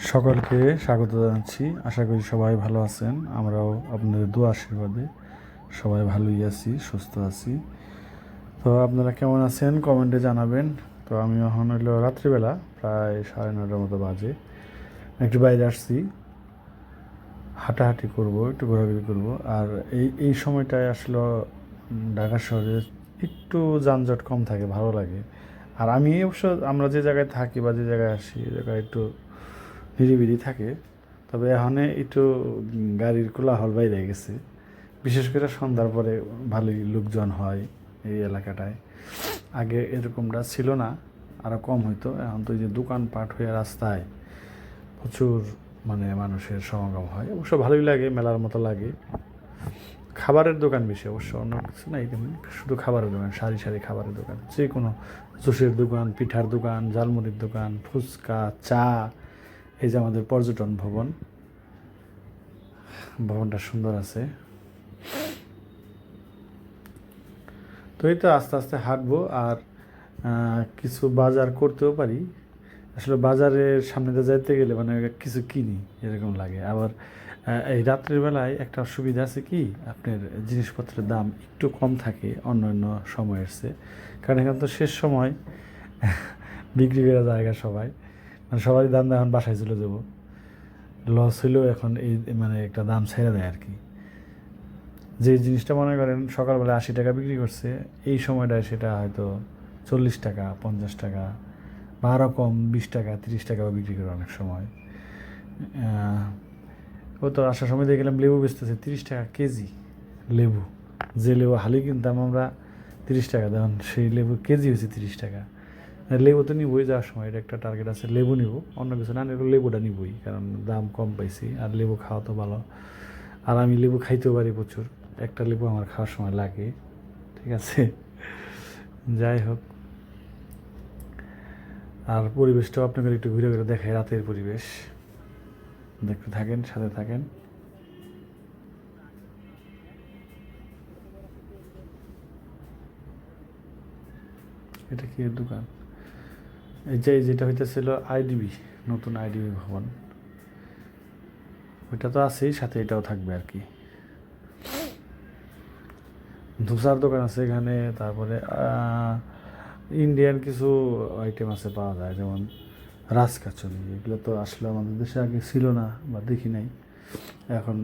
সকলকে স্বাগত জানাচ্ছি। আশা করি সবাই ভালো আছেন। আমরাও আপনাদের দু আশীর্বাদে সবাই ভালোই আছি, সুস্থ আছি। তো আপনারা কেমন আছেন? কমেন্টে জানাবেন। তো আমি এখন হইল রাত্রিবেলা, প্রায় সাড়ে নটার মতো বাজে। একটু বাইরে আসছি। হাঁটাহাঁটি করব, একটু ঘোরাঘুরি করব। আর এই এই সময়টায় আসলে ঢাকা শহরে একটু যানজট কম থাকে, ভালো লাগে। আর আমি অবশ্য আমরা যে জায়গায় থাকি বা যে জায়গায় আসি জায়গায় একটু নিরিবিলি থাকে, তবে এখানে একটু গাড়ির কোলাহল বাইরে গেছে। বিশেষ করে সন্ধ্যার পরে ভালোই লোকজন হয় এই এলাকাটায়। আগে এরকমটা ছিল না আরও কম হইতো। এখন তো যে দোকানপাট হয়ে রাস্তায় প্রচুর মানে মানুষের সমাগম হয়। অবশ্য ভালোই লাগে, মেলার মতো লাগে। খাবারের দোকান বেশি অবশ্য, অন্য কিছু না এখানে শুধু খাবারের দোকান, সারি সারি খাবারের দোকান। যে কোনো জুসের দোকান, পিঠার দোকান, ঝালমুড়ির দোকান, ফুচকা, চা এই যে আমাদের পর্যটন ভবন, ভবনটা সুন্দর আছে। তো এই তো আস্তে আস্তে হাঁটবো আর কিছু বাজার করতেও পারি। আসলে বাজারের সামনে দিয়ে যাইতে গেলে মানে কিছু কিনি, এরকম লাগে। আবার এই রাত্রের বেলায় একটা অসুবিধা আছে কি? আপনার জিনিসপত্রের দাম একটু কম থাকে অন্য অন্য সময়ের চেয়ে। কারণ এখানে তো শেষ সময়, বিক্রি করা জায়গা সবাই। মানে সবাই দাম এখন বাসায় চলে যাব। লস হইলেও এখন এই মানে একটা দাম ছেড়ে দেয় আর কি। যে জিনিসটা মনে করেন সকালবেলা আশি টাকা বিক্রি করছে, এই সময়টায় সেটা হয়তো চল্লিশ টাকা, পঞ্চাশ টাকা, বা আরও কম, বিশ টাকা, তিরিশ টাকাও বিক্রি করে অনেক সময়। ও তো আসার সময় দেখলাম লেবু বেচতেছে তিরিশ টাকা কেজি। লেবু, যে লেবু হালি কিনতাম আমরা তিরিশ টাকা, তখন সেই লেবু কেজি হয়েছে তিরিশ টাকা। লেবু তো নিবই, যাওয়ার সময় এটা একটা টার্গেট আছে, লেবু নিব। অন্য কিছু না নিলে লেবুটা নিবই, কারণ দাম কম পাইছি, আর লেবু খাওয়া তো ভালো। আর আমি লেবু খাইতেও পারি প্রচুর, একটা লেবু আমার খাওয়ার সময় লাগে, ঠিক আছে? যাই হোক। আর পরিবেশটাও আপনাদের একটু ঘুরে ঘুরে দেখায় রাতের পরিবেশ। দেখতে থাকেন, সাথে থাকেন। এটা কি দোকান? এই যে, যেটা হইতেছিল আইডিবি নতুন আইডিবি ভবন, ওইটা তো আছেই, সাথে এটাও থাকবে আর কি। ধূসার দোকান আছে এখানে, তারপরে ইন্ডিয়ান কিছু আইটেম আছে পাওয়া যায়, যেমন রাজকাচুরি, এগুলো তো আসলে আমাদের দেশে আগে ছিল না, বা দেখি নাই। এখন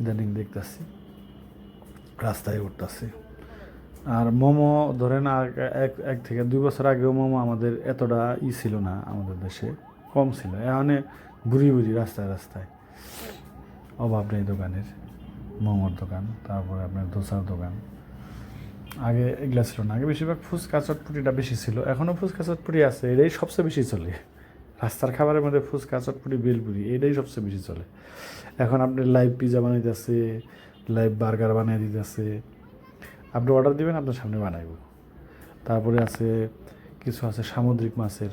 ইদানিং দেখতেছি, রাস্তায় উঠতেছে। আর মোমো ধরেন এক এক থেকে দুই বছর আগেও মোমো আমাদের এতটা ই ছিল না আমাদের দেশে, কম ছিল। এখানে বুড়ি বুড়ি রাস্তায় রাস্তায়। অভাব নেই দোকানের, মোমোর দোকান, তারপরে আপনার ধোসার দোকান। আগে এগুলা ছিল না, আগে বেশিরভাগ ফুচকা চটপুটিটা বেশি ছিল এখনও ফুচকা চটপুটি আছে, এটাই সবচেয়ে বেশি চলে। রাস্তার খাবারের মধ্যে ফুচকা, চটপুটি, বেলপুরি, এটাই সবচেয়ে বেশি চলে। এখন আপনি লাইভ পিজা বানাইতেছে লাইভ বার্গার বানিয়ে দিতেছে। আপনি অর্ডার দিবেন, আপনার সামনে বানাইব। তারপরে আছে কিছু আছে সামুদ্রিক মাছের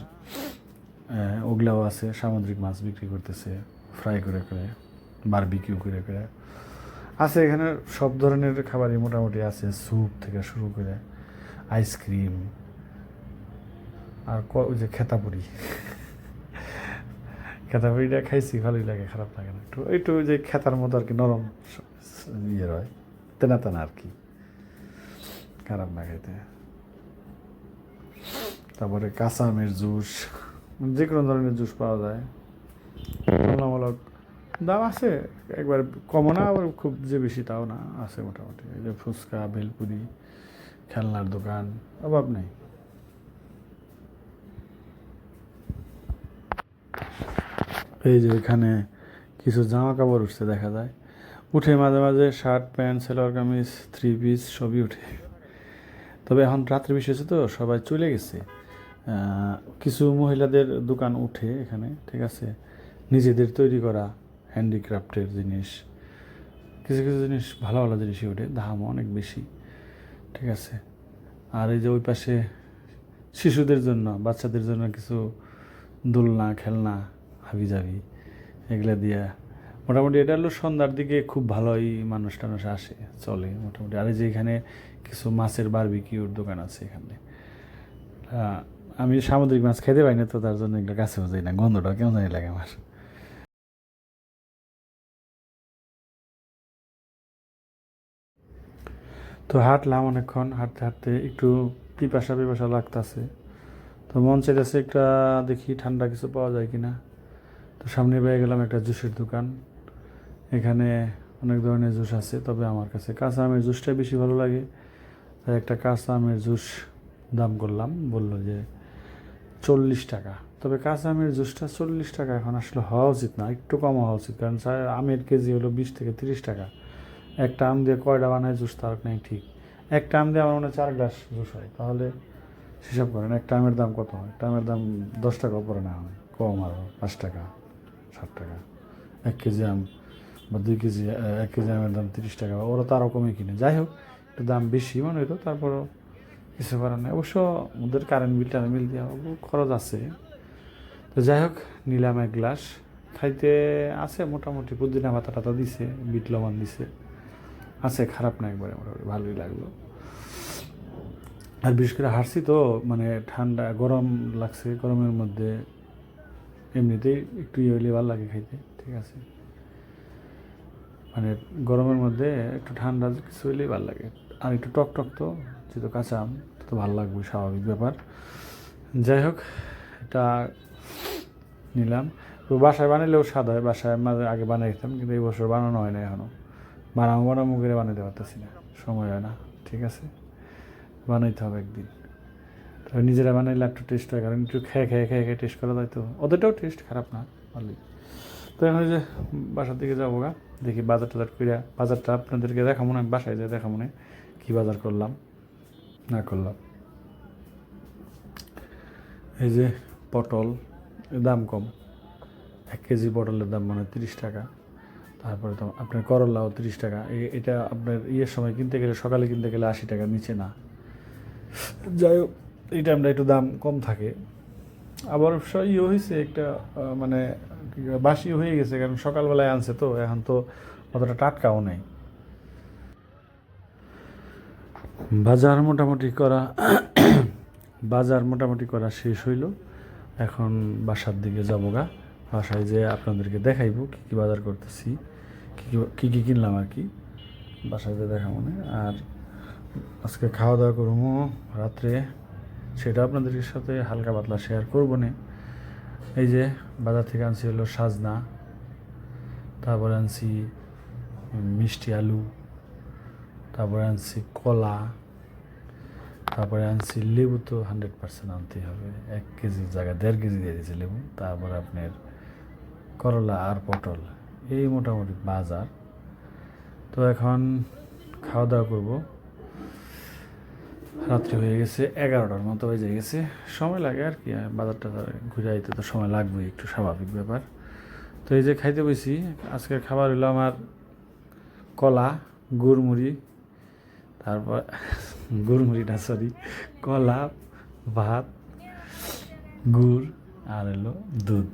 ওগুলাও আছে, সামুদ্রিক মাছ বিক্রি করতেছে ফ্রাই করে করে বারবিকিউ করে করে। আছে এখানে সব ধরনের খাবারই মোটামুটি আছে স্যুপ থেকে শুরু করে আইসক্রিম আর ক- ওই যে খেতাপুরি। খেতাপুরিটা খাইছি, ভালোই লাগে, খারাপ লাগে না। একটু একটু যে খেতার মতো আর কি নরম ইয়ে হয় তেনা তেনা আর কি। খারাপ না খাইতে। তারপরে কাঁচা আমের জুস যে কোনো ধরনের জুস পাওয়া যায়। তুলনামূলক দাম আছে, একবার কমও না, আবার খুব যে বেশি তাও না, আছে মোটামুটি। এই যে ফুচকা, ভেলপুরি, খেলনার দোকান, অভাব নেই। এই যে এখানে কিছু জামা কাপড় উঠছে, দেখা যায়। উঠে মাঝে মাঝে shirt, pant, salwar kameez three piece সবই উঠে। তবে এখন রাত্রে হয়েছে তো, সবাই চলে গেছে। কিছু মহিলাদের দোকান উঠে এখানে, ঠিক আছে? নিজেদের তৈরি করা হ্যান্ডিক্রাফটের জিনিস। কিছু কিছু জিনিস ভালো ভালো জিনিসই ওঠে দাম অনেক বেশি, ঠিক আছে? আর এই যে ওই পাশে শিশুদের জন্য, বাচ্চাদের জন্য কিছু দোলনা, খেলনা হাবি জাবি এগুলা দিয়া। মোটামুটি এটা হলো সন্ধ্যার দিকে খুব ভালোই মানুষ টানুষ আসে, চলে মোটামুটি। আর এই যে এখানে কিছু মাছের বারবিকিউর দোকান আছে এখানে। আমি সামুদ্রিক মাছ খেতে পাই না তো তার জন্য এগুলো কাছে যাই না। গন্ধটা কেমন জানি লাগে আমার। তো হাঁটলাম অনেকক্ষণ, হাঁটতে হাঁটতে একটু পিপাসা পিপাসা লাগতেছে। তো মন চাইতেছে একটা দেখি ঠান্ডা কিছু পাওয়া যায় কিনা। তো সামনে পেয়ে গেলাম একটা জুসের দোকান। এখানে অনেক ধরনের জুস আছে, তবে আমার কাছে কাঁচা আমের জুসটাই বেশি ভালো লাগে। একটা কাঁচা আমের জুস দাম করলাম, বলল যে চল্লিশ টাকা। তবে কাঁচা আমের জুসটা চল্লিশ টাকা এখন আসলে হওয়া উচিত না, একটু কম হওয়া উচিত, কারণ আমের কেজি হলো বিশ থেকে তিরিশ টাকা। একটা আম দিয়ে কয়টা বানায় জুস, তার নেই ঠিক। একটা আম দিয়ে আমার মনে হয় চার গ্লাস জুস হয়, তাহলে হিসাব করেন, একটা আমের দাম কত হয়? একটা আমের দাম দশ টাকা উপরে না হয়, কম আরও পাঁচ টাকা ষাট টাকা। এক কেজি আম বা দুই কেজি, এক কেজি আমের দাম তিরিশ টাকা, ওরা তো আরও কমে কিনে। যাই হোক একটু দাম বেশি মনে হইতো তারপরও কিছু করার নেই। অবশ্য ওদের কারেন্ট বিল টারেন্ট বিল দেওয়া খরচ আছে। তো যাই হোক, নিলাম এক গ্লাস। খাইতে আছে মোটামুটি, পুদিনা পাতা টাতা দিছে, বিট লবণ দিছে। আছে, খারাপ না একবারে, মোটামুটি ভালোই লাগল। আর বিশেষ করে হারছি তো মানে ঠান্ডা, গরম লাগছে, গরমের মধ্যে এমনিতেই একটু ইয়ে হইলে ভালো লাগে খাইতে, ঠিক আছে। মানে গরমের মধ্যে একটু ঠান্ডা কিছু হইলেই ভালো লাগে। আর একটু টক টক তো, যেহেতু কাঁচা আম, তো ভালো লাগবে, স্বাভাবিক ব্যাপার। যাই হোক, এটা নিলাম। তো বাসায় বানালেও স্বাদ হয়, বাসায় মাঝে আগে বানাইতাম কিন্তু এই বছর বানানো হয় না এখনও বানাবো বানাবো করে বানাতে পারতেছি না, সময় হয় না, ঠিক আছে? বানাইতে হবে একদিন। তবে নিজেরা বানাইলে একটু টেস্ট হয়, কারণ একটু খেয়ে খেয়ে খেয়ে খেয়ে টেস্ট করা যায় তো। ওদেরটাও টেস্ট খারাপ না ভালোই তো এখন যে বাসার দিকে যাব গা, দেখি বাজার টাজার করে বাজারটা আপনাদেরকে দেখাবো না, বাসায় যেয়ে দেখাবো না, কী বাজার করলাম, না করলাম। এই যে পটল দাম কম, এক কেজি পটলের দাম মানে তিরিশ টাকা, তারপরে তো আপনার করলাও তিরিশ টাকা এটা আপনার ইয়ের সময় কিনতে গেলে, সকালে কিনতে গেলে আশি টাকা, নিচে না। যাই হোক, এই টাইমটা একটু দাম কম থাকে। আবার ইয়ে হয়েছে একটা মানে বাসি হয়ে গেছে, কারণ সকালবেলায় আনছে তো, এখন তো অতটা টাটকাও নেই। বাজার মোটামুটি করা, বাজার মোটামুটি করা শেষ হইল। এখন বাসার দিকে যাব গা। বাসায় যে আপনাদেরকে দেখাইবো কী কী বাজার করতেছি, কী কী- কিনলাম আর কি। বাসায় যে দেখা মনে আর আজকে খাওয়া দাওয়া করব রাত্রে। সেটা আপনাদের সাথে হালকা পাতলা শেয়ার করব না। এই যে বাজার থেকে আনছি হলো সাজনা, তারপরে আনছি মিষ্টি আলু, তারপরে আনছি কলা, তারপরে আনছি লেবু তো হান্ড্রেড পার্সেন্ট আনতেই হবে। এক কেজির জায়গায় দেড় কেজি দিয়ে দিয়েছে লেবু, তারপরে আপনার করলা আর পটল, এই মোটামুটি বাজার। তো এখন খাওয়া দাওয়া করব। রাত্রি হয়ে গেছে, এগারোটার মতো বেজে গেছে। সময় লাগে আর কি বাজারটা ঘুরে আইতে তো সময় লাগবেই, একটু স্বাভাবিক ব্যাপার। তো এই যে খাইতে বসি আজকের খাবার হলো আমার কলা, গুড়মুড়ি, তারপর গুড়মুড়ি না সরি কলা, ভাত, গুড়, আর এলো দুধ।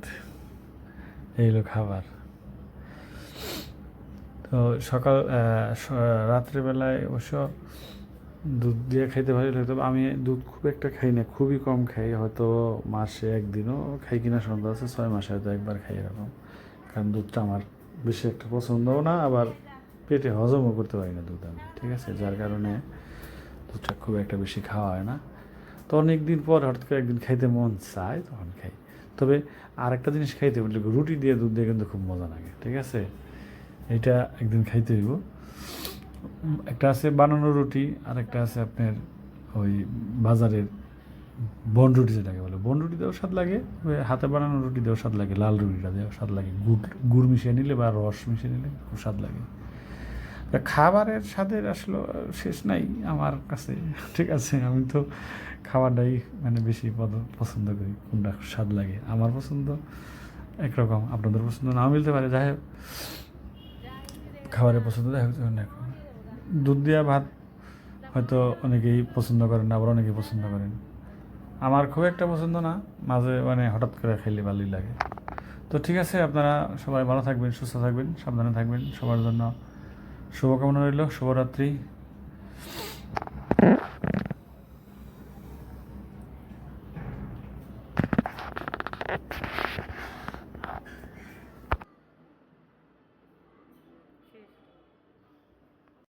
এই হলো খাবার। তো সকাল রাত্রিবেলায় অবশ্য দুধ দিয়ে খাইতে ভালো লাগতো আমি দুধ খুব একটা খাই না, খুবই কম খাই, হয়তো মাসে একদিনও খাই কিনা সন্দেহ আছে, ছয় মাসে হয়তো একবার খাই এরকম। কারণ দুধটা আমার বেশি একটা পছন্দও না, আবার পেটে হজমও করতে পারি না দুধ আমি, ঠিক আছে? যার কারণে দুধটা খুব একটা বেশি খাওয়া হয় না। তো অনেক দিন পর হঠাৎ করে একদিন খাইতে মন চায়, তখন খাই। তবে আর একটা জিনিস খাইতে বললে রুটি দিয়ে দুধ দিয়ে কিন্তু খুব মজা লাগে, ঠিক আছে? এটা একদিন খাইতে হইব। একটা আছে বানানো রুটি আর একটা আছে আপনার ওই বাজারের বন রুটি যেটাকে বলে। বন রুটি দেওয়ার স্বাদ লাগে হাতে বানানো রুটি দেওয়ার স্বাদ লাগে, লাল রুটিটা দেওয়ার স্বাদ লাগে, গুড় গুড় মিশিয়ে নিলে বা রস মিশিয়ে নিলে খুব স্বাদ লাগে। খাবারের স্বাদের আসলে শেষ নাই আমার কাছে, ঠিক আছে, আমি তো খাবারটাই মানে বেশি পদ- পছন্দ করি, কোনটা স্বাদ লাগে, আমার পছন্দ একরকম, আপনাদের পছন্দ নাও মিলতে পারে, যাই হোক। খাবারের পছন্দ, যাই হোক, যখন একরকম। দুধ দেওয়া ভাত হয়তো অনেকেই পছন্দ করেন, আবার অনেকেই পছন্দ করেন। আমার খুব একটা পছন্দ না, মাঝে মানে হঠাৎ করে খেলে ভালোই লাগে। তো ঠিক আছে, আপনারা সবাই ভালো থাকবেন, সুস্থ থাকবেন, সাবধানে থাকবেন। সবার জন্য শুভকামনা রইল, শুভরাত্রি।